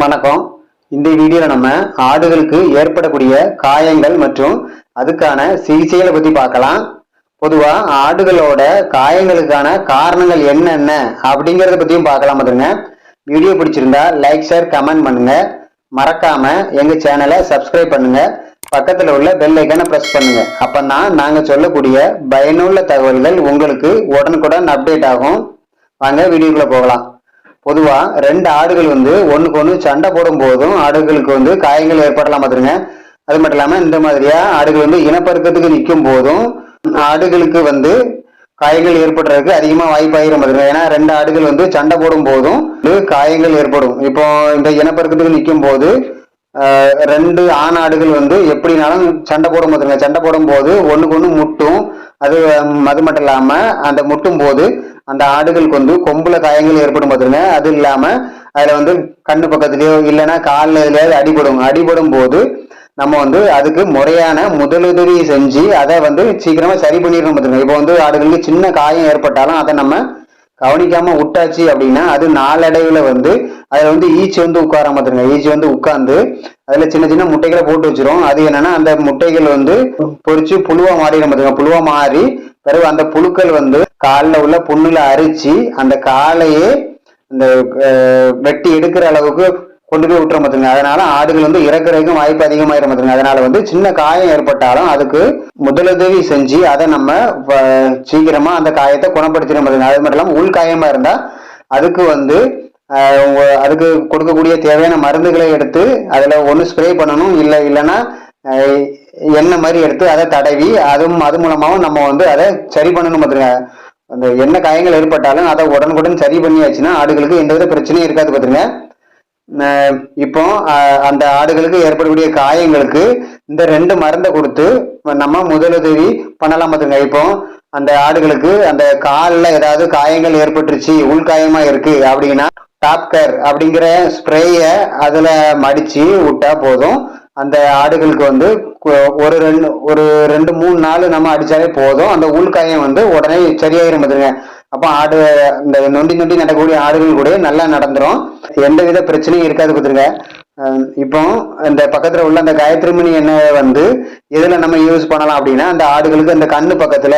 வணக்கம். இந்த வீடியோவில் நம்ம ஆடுகளுக்கு ஏற்படக்கூடிய காயங்கள் மற்றும் அதுக்கான சிகிச்சைகளை பற்றி பார்க்கலாம். பொதுவாக ஆடுகளோட காயங்களுக்கான காரணங்கள் என்னென்ன அப்படிங்கிறத பற்றியும் பார்க்கலாம் பார்த்துங்க வீடியோ பிடிச்சிருந்தா லைக் ஷேர் கமெண்ட் பண்ணுங்க. மறக்காம எங்க சேனலை சப்ஸ்கிரைப் பண்ணுங்க. பக்கத்தில் உள்ள பெல் ஐக்கனை ப்ரெஸ் பண்ணுங்க. அப்பதான் நாங்கள் சொல்லக்கூடிய பயனுள்ள தகவல்கள் உங்களுக்கு உடனுக்குடன் அப்டேட் ஆகும். வாங்க வீடியோக்குள்ள போகலாம். பொதுவாக ரெண்டு ஆடுகள் வந்து ஒன்றுக்கு ஒன்று சண்டை போடும் போதும் ஆடுகளுக்கு வந்து காயங்கள் ஏற்படலாம் பார்த்துருங்க அது மட்டும் இல்லாமல் இந்த மாதிரியா ஆடுகள் வந்து இனப்பெருக்கத்துக்கு நிற்கும் போதும் ஆடுகளுக்கு வந்து காயங்கள் ஏற்படுறதுக்கு அதிகமாக வாய்ப்பாகிற மாதிரி ஏன்னா ரெண்டு ஆடுகள் வந்து சண்டை போடும் போதும் காயங்கள் ஏற்படும். இப்போ இந்த இனப்பெருக்கத்துக்கு நிற்கும் போது ரெண்டு ஆண் ஆடுகள் வந்து எப்படினாலும் சண்டை போடும் பார்த்துருங்க சண்டை போடும் போது ஒன்றுக்கு ஒன்று முட்டும் அது அது மட்டும் இல்லாம அந்த முட்டும் போது அந்த ஆடுகளுக்கு வந்து கொம்புல காயங்கள் ஏற்படும் பார்த்துருங்க அது இல்லாம அதுல வந்து கண்ணு பக்கத்துலயோ இல்லைன்னா காலில் அடிபடும். அடிபடும் போது நம்ம வந்து அதுக்கு முறையான முதலுதவி செஞ்சு அதை வந்து சீக்கிரமா சரி பண்ணிடணும் பார்த்துருங்க இப்போ வந்து ஆடுகளுக்கு சின்ன காயம் ஏற்பட்டாலும் அதை நம்ம கவனிக்காம விட்டாச்சு அப்படின்னா அது நாளடைவுல வந்து அதுல வந்து ஈச்சி வந்து உட்கார மாத்திருங்க. ஈச்சி வந்து உட்கார்ந்து அதுல சின்ன சின்ன முட்டைகளை போட்டு வச்சிரும். அது என்னன்னா அந்த முட்டைகள் வந்து பொறிச்சு புழுவா மாறிடும் பாத்துங்க புழுவா மாறி பிறகு அந்த புழுக்கள் வந்து காலில் உள்ள புண்ணுல அரிச்சு அந்த காலையே இந்த வெட்டி எடுக்கிற அளவுக்கு கொண்டு போய் விட்டுற மாத்துங்க அதனால ஆடுகள் வந்து இறக்குறதுக்கும் வாய்ப்பு அதிகமாயிரும் மாத்துங்க அதனால வந்து சின்ன காயம் ஏற்பட்டாலும் அதுக்கு முதலுதவி செஞ்சு அதை நம்ம சீக்கிரமா அந்த காயத்தை குணப்படுத்திட மாத்துங்க அது மட்டும் இல்லாமல் உள் காயமா இருந்தா அதுக்கு வந்து அதுக்கு கொடுக்கக்கூடிய தேவையான மருந்துகளை எடுத்து அதுல ஒன்று ஸ்ப்ரே பண்ணணும். இல்லை இல்லைன்னா எண்ணெய் மாதிரி எடுத்து அதை தடவி அதுவும் அது மூலமாகவும் நம்ம வந்து அதை சரி பண்ணணும் பார்த்துருங்க அந்த என்ன காயங்கள் ஏற்பட்டாலும் அதை உடனுக்குடன் சரி பண்ணியாச்சுன்னா ஆடுகளுக்கு எந்தவித பிரச்சனையும் இருக்காது பார்த்துருங்க. இப்போ அந்த ஆடுகளுக்கு ஏற்படக்கூடிய காயங்களுக்கு இந்த ரெண்டு மருந்தை கொடுத்து நம்ம முதலுதவி பண்ணலாம் பார்த்துங்க இப்போ அந்த ஆடுகளுக்கு அந்த காலில் ஏதாவது காயங்கள் ஏற்பட்டுருச்சு உள்காயமா இருக்கு அப்படின்னா டாப்கர் அப்படிங்கிற ஸ்ப்ரேய அதுல மடிச்சு விட்டா போதும். அந்த ஆடுகளுக்கு வந்து கு- ஒரு ரெண்டு ஒரு ரெண்டு மூணு நாள் நம்ம அடிச்சாலே போதும். அந்த உள்காயம் வந்து உடனே சரியாயிரும் பார்த்துருங்க அப்போ ஆடு இந்த நொண்டி நொண்டி நடக்கக்கூடிய ஆடுகள் கூட நல்லா நடந்துரும். எந்தவித பிரச்சனையும் இருக்காது கொடுத்துருங்க இப்போ இந்த பக்கத்துல உள்ள அந்த காயத்ரிமணி எண்ணெய் வந்து எதுல நம்ம யூஸ் பண்ணலாம் அப்படின்னா அந்த ஆடுகளுக்கு அந்த கண்ணு பக்கத்துல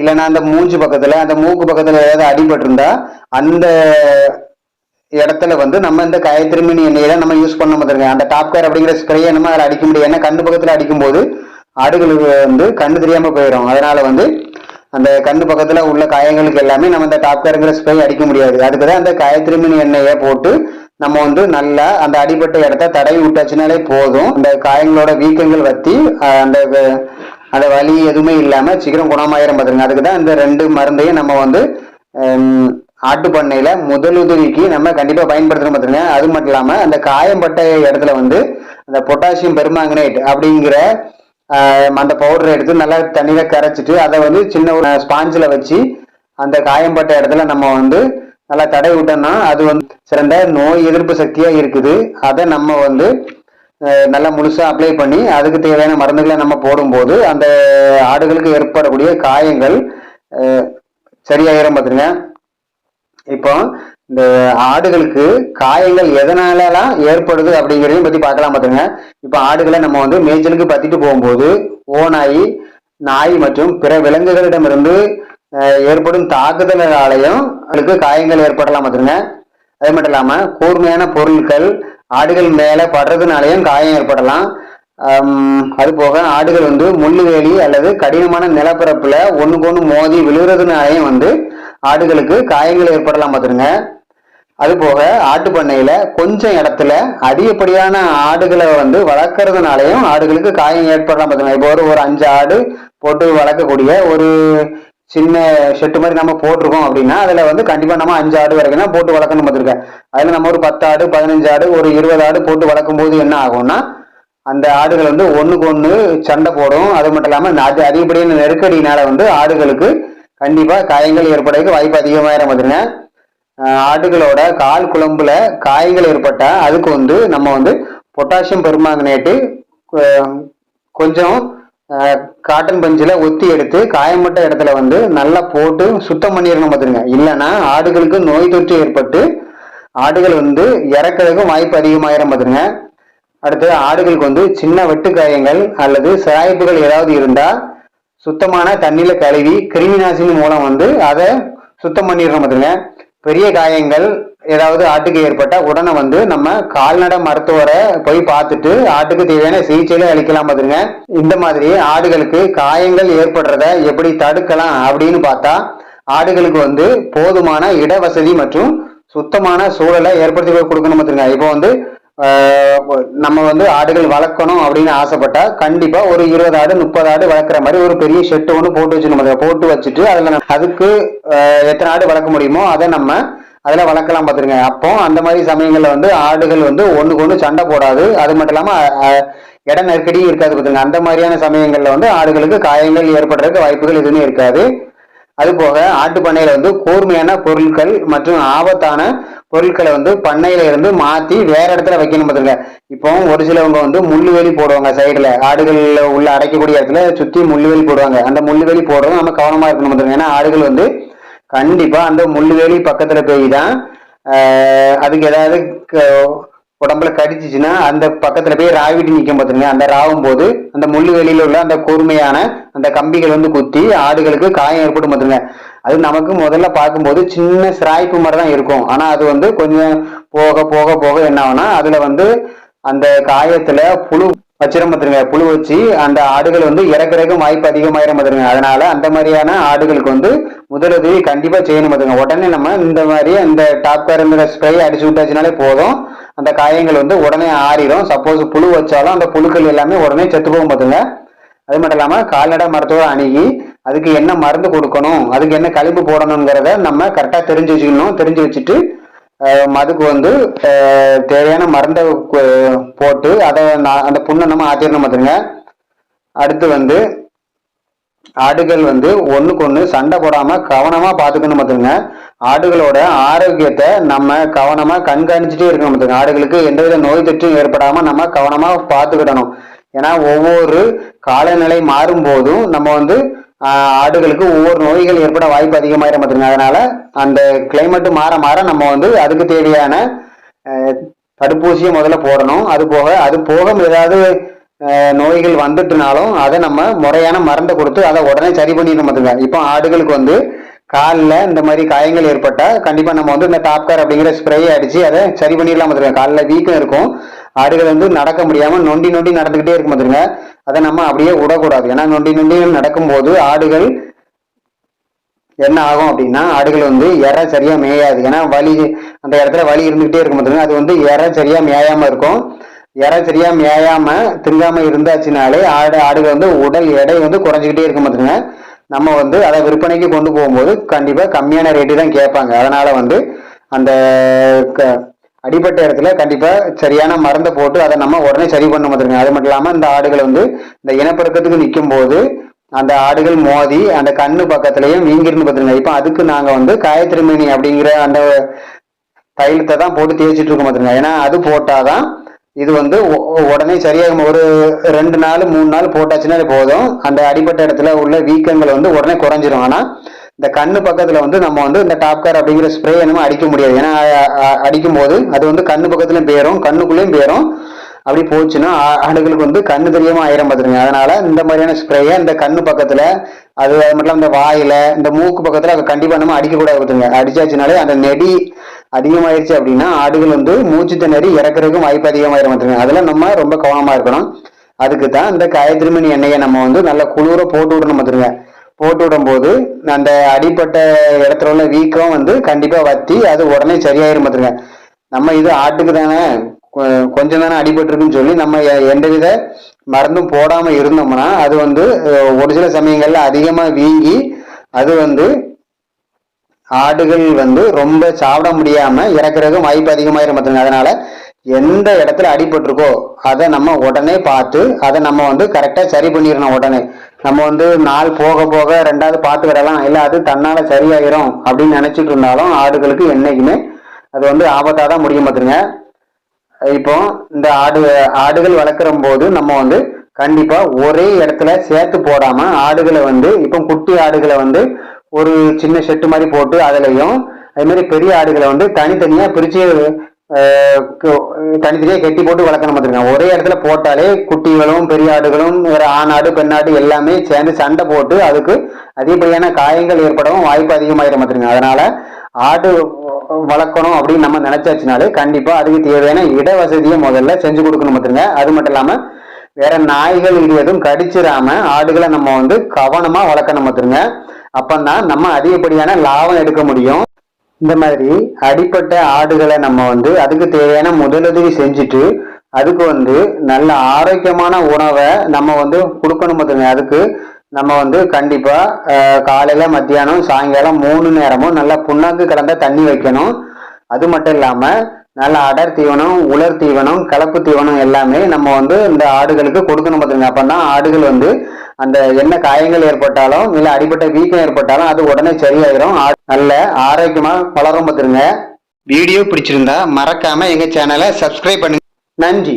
இல்லைன்னா அந்த மூஞ்சு பக்கத்துல அந்த மூக்கு பக்கத்துல ஏதாவது அடிபட்டிருந்தா அந்த இடத்துல வந்து நம்ம இந்த காயத்ரி மணி எண்ணெயில நம்ம யூஸ் பண்ண மாட்டோங்க அந்த டாப் கேர் அப்படிங்கிற ஸ்ப்ரேயை நம்ம அதில் அடிக்க முடியும். ஏன்னா கண்ணு பக்கத்துல அடிக்கும்போது ஆடுகளுக்கு வந்து கண்ணு தெரியாம போயிடும் அதனால வந்து அந்த கண்ணு பக்கத்துல உள்ள காயங்களுக்கு எல்லாமே நம்ம இந்த டாப் கேருங்கிற ஸ்ப்ரே அடிக்க முடியாது. அதுக்கு தான் அந்த காயத்ரிமணி எண்ணெயை போட்டு நம்ம வந்து நல்லா அந்த அடிபட்ட இடத்த தடவி விட்டாச்சுனாலே போதும். அந்த காயங்களோட வீக்கங்கள் வத்தி அந்த அந்த வலி எதுவுமே இல்லாம சீக்கிரம் குணமாயிரம் பாத்துருங்க அதுக்கு தான் இந்த ரெண்டு மருந்தையும் நம்ம வந்து ஆட்டு பண்ணையில முதலுதவிக்கு நம்ம கண்டிப்பா பயன்படுத்தணும் பாத்துருங்க அது மட்டும் இல்லாம அந்த காயம்பட்ட இடத்துல வந்து அந்த பொட்டாசியம் பெருமாங்கனேட் அப்படிங்கிற அந்த பவுடரை எடுத்து நல்லா தண்ணியில கரைச்சிட்டு அதை வந்து சின்ன ஒரு ஸ்பாஞ்சில் வச்சு அந்த காயம்பட்ட இடத்துல நம்ம வந்து நல்லா தடை விட்டோம்னா அது வந்து சிறந்த நோய் எதிர்ப்பு சக்தியா இருக்குது. அதை நம்ம வந்து நல்லா முழுசா அப்ளை பண்ணி அதுக்கு தேவையான மருந்துகளை நம்ம போடும்போது அந்த ஆடுகளுக்கு ஏற்படக்கூடிய காயங்கள் சரியாயிரம் பார்த்துருங்க இப்போ இந்த ஆடுகளுக்கு காயங்கள் எதனாலலாம் ஏற்படுது அப்படிங்கிறதையும் பத்தி பார்க்கலாம் பார்த்துங்க இப்போ ஆடுகளை நம்ம வந்து மேய்ச்சலுக்கு பத்திட்டு போகும்போது ஓநாய் நாய் மற்றும் பிற விலங்குகளிடமிருந்து ஏற்படும் தாக்குதலாலையும் அதுக்கு காயங்கள் ஏற்படலாம் பார்த்துங்க அது மட்டும் இல்லாம கூர்மையான பொருட்கள் ஆடுகள் மேல படுறதுனாலையும் காயம் ஏற்படலாம். அது போக ஆடுகள் வந்து முள்ளுவேலி அல்லது கடினமான நிலப்பரப்புல ஒண்ணுக்கு ஒண்ணு மோதி விழுறதுனாலையும் வந்து ஆடுகளுக்கு காயங்கள் ஏற்படலாம் பார்த்துருங்க அது போக ஆட்டு பண்ணையில கொஞ்சம் இடத்துல அதிகப்படியான ஆடுகளை வந்து வளர்க்கறதுனாலையும் ஆடுகளுக்கு காயம் ஏற்படலாம் பார்த்துங்க இப்போ ஒரு ஒரு அஞ்சு ஆடு போட்டு வளர்க்கக்கூடிய ஒரு சின்ன ஷெட்டு மாதிரி நம்ம போட்டிருக்கோம் அப்படின்னா அதுல வந்து கண்டிப்பா நம்ம அஞ்சு ஆடு வரைக்கும் தான் போட்டு வளர்க்கணும் பார்த்துருக்கேன் அதுல நம்ம ஒரு பத்து ஆடு பதினஞ்சு ஆடு ஒரு இருபது ஆடு போட்டு வளர்க்கும் போது என்ன ஆகும்னா அந்த ஆடுகள் வந்து ஒண்ணுக்கு ஒண்ணு சண்டை போடும். அது மட்டும் இல்லாம அது அதிகப்படியான நெருக்கடியினால வந்து ஆடுகளுக்கு கண்டிப்பா காயங்கள் ஏற்படுறதுக்கு வாய்ப்பு அதிகமாயிரம் பார்த்துருங்க ஆடுகளோட கால் குழம்புல காயங்கள் ஏற்பட்டா அதுக்கு வந்து நம்ம வந்து பொட்டாசியம் பெருமாங்கனேட்டு கொஞ்சம் காட்டன் பஞ்சில் ஒத்தி எடுத்து காயம்பட்ட இடத்துல வந்து நல்லா போட்டு சுத்தம் பண்ணிடணும் பார்த்துருங்க இல்லைன்னா ஆடுகளுக்கு நோய் தொற்று ஏற்பட்டு ஆடுகள் வந்து இறக்கிறதுக்கும் வாய்ப்பு அதிகமாயிரம் பார்த்துருங்க அடுத்து ஆடுகளுக்கு வந்து சின்ன வெட்டு காயங்கள் அல்லது சிராய்ப்புகள் ஏதாவது இருந்தால் சுத்தமான தண்ணியில் கழுவி கிருமி நாசினி மூலம் வந்து அதை சுத்தம் பண்ணிடுறோம் பார்த்துருங்க பெரிய காயங்கள் ஏதாவது ஆட்டுக்கு ஏற்பட்டா உடனே வந்து நம்ம கால்நடை மருத்துவரை போய் பார்த்துட்டு ஆட்டுக்கு தேவையான சிகிச்சையில அளிக்கலாம் பார்த்துருங்க இந்த மாதிரி ஆடுகளுக்கு காயங்கள் ஏற்படுறத எப்படி தடுக்கலாம் அப்படின்னு பார்த்தா ஆடுகளுக்கு வந்து போதுமான இடவசதி மற்றும் சுத்தமான சூழலை ஏற்படுத்தி கொடுக்கணும் பார்த்துருங்க இப்போ வந்து நம்ம வந்து ஆடுகள் வளர்க்கணும் அப்படின்னு ஆசைப்பட்டா கண்டிப்பா ஒரு இருபது ஆடு முப்பது ஆடு வளர்க்குற மாதிரி ஒரு பெரிய ஷெட்டு ஒன்று போட்டு வச்சுக்கணும் அதுல போட்டு வச்சுட்டு அதுல அதுக்கு எத்தனை ஆடு வளர்க்க முடியுமோ அதை நம்ம அதில் வளர்க்கலாம் பார்த்துருங்க அப்போ அந்த மாதிரி சமயங்களில் வந்து ஆடுகள் வந்து ஒன்றுக்கு ஒன்று சண்டை போடாது. அது மட்டும் இல்லாமல் இட நெருக்கடியும் இருக்காது பார்த்துங்க அந்த மாதிரியான சமயங்களில் வந்து ஆடுகளுக்கு காயங்கள் ஏற்படுறதுக்கு வாய்ப்புகள் எதுவுமே இருக்காது. அது போக ஆட்டு பண்ணையில் வந்து கூர்மையான பொருட்கள் மற்றும் ஆபத்தான பொருட்களை வந்து பண்ணையில இருந்து மாத்தி வேற இடத்துல வைக்கணும் பார்த்துங்க இப்போ ஒரு சிலவங்க வந்து முள்ளுவேலி போடுவாங்க சைடுல. ஆடுகள்ல உள்ள அடைக்கக்கூடிய இடத்துல சுத்தி முள்ளுவேலி போடுவாங்க. அந்த முள்ளுவேலி போடுறது நம்ம கவனமா இருக்கணும் பார்த்துங்க ஏன்னா ஆடுகள் வந்து கண்டிப்பா அந்த முள்ளுவேலி பக்கத்துல போய் தான் அதுக்கு ஏதாவது க- உடம்புல கடிச்சிச்சுன்னா அந்த பக்கத்துல போய் ராவிட்டு நிற்கும் பார்த்துங்க அந்த ராவும் போது அந்த முள்ளு வெளியில உள்ள அந்த கூர்மையான அந்த கம்பிகள் வந்து குத்தி ஆடுகளுக்கு காயம் ஏற்படும் பார்த்துங்க அது நமக்கு முதல்ல பார்க்கும்போது சின்ன சிராய்ப்பு மாதிரி தான் இருக்கும். ஆனால் அது வந்து கொஞ்சம் போக போக போக என்ன ஆகும்னா அதில் வந்து அந்த காயத்தில் புழு வச்சிட பார்த்துருங்க. புழு வச்சு அந்த ஆடுகள் வந்து இறக்குறதுக்கும் வாய்ப்பு அதிகமாயிரம் பார்த்துருங்க. அதனால அந்த மாதிரியான ஆடுகளுக்கு வந்து முதலுதவி கண்டிப்பாக செய்யணும் பார்த்துங்க உடனே நம்ம இந்த மாதிரி இந்த டாப் இந்த ஸ்ப்ரே அடிச்சு விட்டாச்சுனாலே போதும். அந்த காயங்கள் வந்து உடனே ஆறிடும் சப்போஸ் புழு வச்சாலும் அந்த புழுக்கள் எல்லாமே உடனே செத்து போகும் பார்த்துங்க அது மட்டும் இல்லாமல் கால்நடை மருத்துவர் அணுகி அதுக்கு என்ன மருந்து கொடுக்கணும் அதுக்கு என்ன கழிப்பு போடணுங்கிறத நம்ம கரெக்டா தெரிஞ்சு வச்சுக்கணும். தெரிஞ்சு வச்சுட்டு மதுக்கு அதுக்கு வந்து தேவையான மருந்தை போட்டு அதை அந்த புண்ணை நம்ம ஆச்சரியம் பார்த்துருங்க அடுத்து வந்து ஆடுகள் வந்து ஒன்றுக்கு ஒன்று சண்டை போடாமல் கவனமாக பார்த்துக்கணும் பார்த்துங்க ஆடுகளோட ஆரோக்கியத்தை நம்ம கவனமாக கண்காணிச்சுட்டே இருக்கணும் பார்த்துங்க ஆடுகளுக்கு எந்தவித நோய் தொற்றும் ஏற்படாமல் நம்ம கவனமாக பார்த்துக்கிடணும் ஏன்னா ஒவ்வொரு காலநிலை மாறும் போதும் நம்ம வந்து ஆடுகளுக்கு ஒவ்வொரு நோய்கள் ஏற்பட வாய்ப்பு அதிகமாயிரம் பார்த்துங்க அதனால அந்த கிளைமேட் மாற மாற நம்ம வந்து அதுக்கு தேவையான தடுப்பூசியை முதல்ல போடணும். அது போக அது போக ஏதாவது நோய்கள் வந்துட்டுனாலும் அதை நம்ம முறையான மருந்தை கொடுத்து அதை உடனே சரி பண்ணிடணும் பார்த்துங்க இப்போ ஆடுகளுக்கு வந்து காலில் இந்த மாதிரி காயங்கள் ஏற்பட்டால் கண்டிப்பாக நம்ம வந்து இந்த டாப்கார் அப்படிங்கிற ஸ்ப்ரேயை அடிச்சு அதை சரி பண்ணிடலாம் பார்த்துருக்கோம் காலில் வீக்கம் இருக்கும். ஆடுகள் வந்து நடக்க முடியாம நொண்டி நொண்டி நடந்துகிட்டே இருக்கும் பார்த்துருங்க அதை நம்ம அப்படியே விடக்கூடாது. ஏன்னா நொண்டி நொண்டி நடக்கும்போது ஆடுகள் என்ன ஆகும் அப்படின்னா ஆடுகள் வந்து இற சரியா மேயாது. ஏன்னா வலி அந்த இடத்துல வலி இருந்துகிட்டே இருக்கும் பார்த்துங்க அது வந்து இறை சரியா மேயாம இருக்கும். இறை சரியா மேயாம திங்காம இருந்தாச்சுனாலே ஆடு ஆடுகள் வந்து உடல் எடை வந்து குறைஞ்சிக்கிட்டே இருக்கும் பார்த்துருங்க நம்ம வந்து அதை விற்பனைக்கு கொண்டு போகும்போது கண்டிப்பா கம்மியான ரேட்டு தான் கேட்பாங்க. அதனால வந்து அந்த க- அடிப்பட்ட இடத்துல கண்டிப்பாக சரியான மருந்தை போட்டு அதை நம்ம உடனே சரி பண்ண பார்த்துருங்க அது மட்டும் இல்லாமல் இந்த ஆடுகள் வந்து இந்த இனப்பெருக்கத்துக்கு நிற்கும் போது அந்த ஆடுகள் மோதி அந்த கண்ணு பக்கத்துலயும் வீங்கிருந்து பார்த்துருங்க இப்போ அதுக்கு நாங்கள் வந்து காயத்திருமேனி அப்படிங்கிற அந்த தைலத்தை தான் போட்டு தேய்ச்சிட்டு இருக்க பார்த்துருங்க ஏன்னா அது போட்டாதான் இது வந்து உடனே சரியாகும். ஒரு ரெண்டு நாள் மூணு நாள் போட்டாச்சுன்னா போதும். அந்த அடிப்பட்ட இடத்துல உள்ள வீக்கங்கள் வந்து உடனே குறைஞ்சிரும். ஆனால் இந்த கண்ணு பக்கத்துல வந்து நம்ம வந்து இந்த டாப்கார் அப்படிங்கிற ஸ்ப்ரே என்னமோ அடிக்க முடியாது. ஏன்னா அடிக்கும் போது அது வந்து கண்ணு பக்கத்துலயும் பேரும் கண்ணுக்குள்ளேயும் பேரும் அப்படி போச்சுன்னா ஆடுகளுக்கு வந்து கண்ணு தெரியாம ஆயிரம் பார்த்துருங்க அதனால இந்த மாதிரியான ஸ்ப்ரேயை இந்த கண்ணு பக்கத்துல அது அது மட்டும் இல்லாம இந்த வாயில இந்த மூக்கு பக்கத்துல அதை கண்டிப்பா நம்ம அடிக்கக்கூடாது பார்த்துருங்க அடிச்சாச்சுனாலே அந்த நெடி அதிகமாயிருச்சு அப்படின்னா ஆடுகள் வந்து மூச்சு திணறி இறக்குறதுக்கும் வாய்ப்பு அதிகமாயிரம் பார்த்துருங்க அதுல நம்ம ரொம்ப கவனமா இருக்கணும். அதுக்கு தான் இந்த காயத்திருமணி எண்ணெயை நம்ம வந்து நல்லா குளிர போட்டு விடணும் பார்த்துருங்க போட்டு விடும்போது அந்த அடிப்பட்ட இடத்துல உள்ள வீக்கம் வந்து கண்டிப்பாக வத்தி அது உடனே சரியாயிரும் பார்த்துருங்க நம்ம இது ஆட்டுக்கு தானே கொஞ்சம் தானே அடிபட்டிருக்குன்னு சொல்லி நம்ம எ- எந்தவித மருந்தும் போடாமல் இருந்தோம்னா அது வந்து ஒரு சில சமயங்களில் அதிகமாக வீங்கி அது வந்து ஆடுகள் வந்து ரொம்ப சாப்பிட முடியாமல் இறக்குறதுக்கும் வாய்ப்பு அதிகமாயிரும் பார்த்துங்க அதனால எந்த இடத்துல அடிபட்டிருக்கோ அதை நம்ம உடனே பார்த்து அதை நம்ம வந்து கரெக்டாக சரி பண்ணிடணும் உடனே. நம்ம வந்து நாள் போக போக ரெண்டாவது பார்த்து விடலாம். இல்லை அது தன்னால் சரியாயிரும் அப்படின்னு நினச்சிட்டு இருந்தாலும் ஆடுகளுக்கு என்றைக்குமே அது வந்து ஆபத்தாக தான் முடியும் பார்த்துருங்க இப்போ இந்த ஆடு ஆடுகள் வளர்க்குற போது நம்ம வந்து கண்டிப்பாக ஒரே இடத்துல சேர்த்து போடாமல் ஆடுகளை வந்து இப்போ குட்டி ஆடுகளை வந்து ஒரு சின்ன ஷெட்டு மாதிரி போட்டு அதுலேயும் அதுமாரி பெரிய ஆடுகளை வந்து தனித்தனியாக பிரித்து தனித்தனியாக கட்டி போட்டு வளர்க்கணும் பார்த்துருங்க ஒரே இடத்துல போட்டாலே குட்டிகளும் பெரிய ஆடுகளும் வேற ஆண் ஆடு எல்லாமே சேர்ந்து சண்டை போட்டு அதுக்கு அதிகப்படியான காயங்கள் ஏற்படவும் வாய்ப்பு அதிகமாயிரும் பார்த்துருங்க அதனால ஆடு வளர்க்கணும் அப்படின்னு நம்ம நினைச்சாச்சுனாலே கண்டிப்பா அதுக்கு தேவையான இட வசதியை முதல்ல செஞ்சு கொடுக்கணும் பார்த்துருங்க அது மட்டும் இல்லாம வேற நாய்கள் இது எதுவும் கடிச்சிடாம ஆடுகளை நம்ம வந்து கவனமா வளர்க்கணும் பார்த்துருங்க அப்பந்தான் நம்ம அதிகப்படியான லாபம் எடுக்க முடியும். இந்த மாதிரி அடிப்பட்ட ஆடுகளை நம்ம வந்து அதுக்கு தேவையான முதலுதவி செஞ்சுட்டு அதுக்கு வந்து நல்ல ஆரோக்கியமான உணவை நம்ம வந்து கொடுக்கணும் பார்த்துங்க அதுக்கு நம்ம வந்து கண்டிப்பாக காலையில் மத்தியானம் சாயங்காலம் மூணு நேரமும் நல்லா புண்ணாக்கு கலந்த தண்ணி வைக்கணும். அது மட்டும் இல்லாமல் நல்ல அடர் தீவனம் உலர் தீவனம் கலப்பு தீவனம் எல்லாமே நம்ம வந்து இந்த ஆடுகளுக்கு கொடுக்கணும் பார்த்துங்க அப்பதான் ஆடுகள் வந்து அந்த என்ன காயங்கள் ஏற்பட்டாலும் இல்லை அடிப்பட்ட வீக்கம் ஏற்பட்டாலும் அது உடனே சரியாயிரும். நல்ல ஆரோக்கியமாக வளரும் பார்த்துருங்க வீடியோ பிடிச்சிருந்தா மறக்காம எங்கள் சேனலை சப்ஸ்கிரைப் பண்ணுங்க. நன்றி.